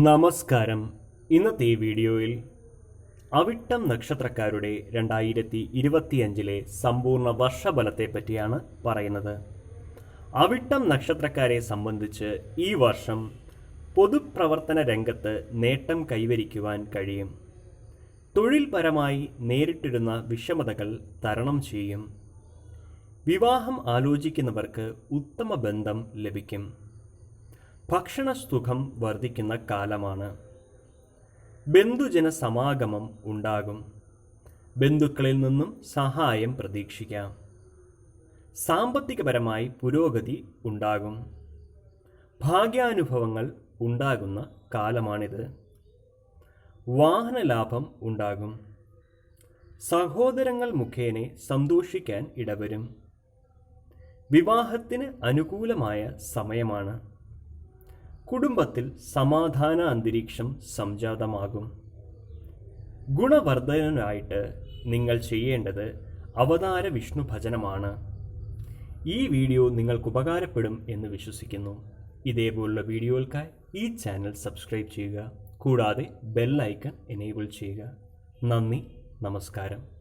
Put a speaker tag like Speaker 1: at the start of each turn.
Speaker 1: നമസ്കാരം. ഇന്നത്തെ ഈ വീഡിയോയിൽ അവിട്ടം നക്ഷത്രക്കാരുടെ രണ്ടായിരത്തി ഇരുപത്തിയഞ്ചിലെ സമ്പൂർണ വർഷഫലത്തെ പറ്റിയാണ് പറയുന്നത്. അവിട്ടം നക്ഷത്രക്കാരെ സംബന്ധിച്ച് ഈ വർഷം പൊതുപ്രവർത്തന രംഗത്ത് നേട്ടം കൈവരിക്കുവാൻ കഴിയും. തൊഴിൽപരമായി നേരിട്ടിരുന്ന വിഷമതകൾ തരണം ചെയ്യും. വിവാഹം ആലോചിക്കുന്നവർക്ക് ഉത്തമ ബന്ധം ലഭിക്കും. ഭക്ഷണസുഖം വർദ്ധിക്കുന്ന കാലമാണ്. ബന്ധുജന സമാഗമം ഉണ്ടാകും. ബന്ധുക്കളിൽ നിന്നും സഹായം പ്രതീക്ഷിക്കാം. സാമ്പത്തികപരമായി പുരോഗതി ഉണ്ടാകും. ഭാഗ്യാനുഭവങ്ങൾ ഉണ്ടാകുന്ന കാലമാണിത്. വാഹനലാഭം ഉണ്ടാകും. സഹോദരങ്ങൾ മുഖേന സന്തോഷിക്കാൻ ഇടവരും. വിവാഹത്തിന് അനുകൂലമായ സമയമാണ്. കുടുംബത്തിൽ സമാധാന അന്തരീക്ഷം സംജാതമാകും. ഗുണവർദ്ധനായിട്ട് നിങ്ങൾ ചെയ്യേണ്ടത് അവതാര വിഷ്ണു ഭജനമാണ്. ഈ വീഡിയോ നിങ്ങൾക്ക് ഉപകാരപ്പെടും എന്ന് വിശ്വസിക്കുന്നു. ഇതേപോലുള്ള വീഡിയോകൾക്കായി ഈ ചാനൽ സബ്സ്ക്രൈബ് ചെയ്യുക. കൂടാതെ ബെൽ ഐക്കൺ എനേബിൾ ചെയ്യുക. നന്ദി നമസ്കാരം.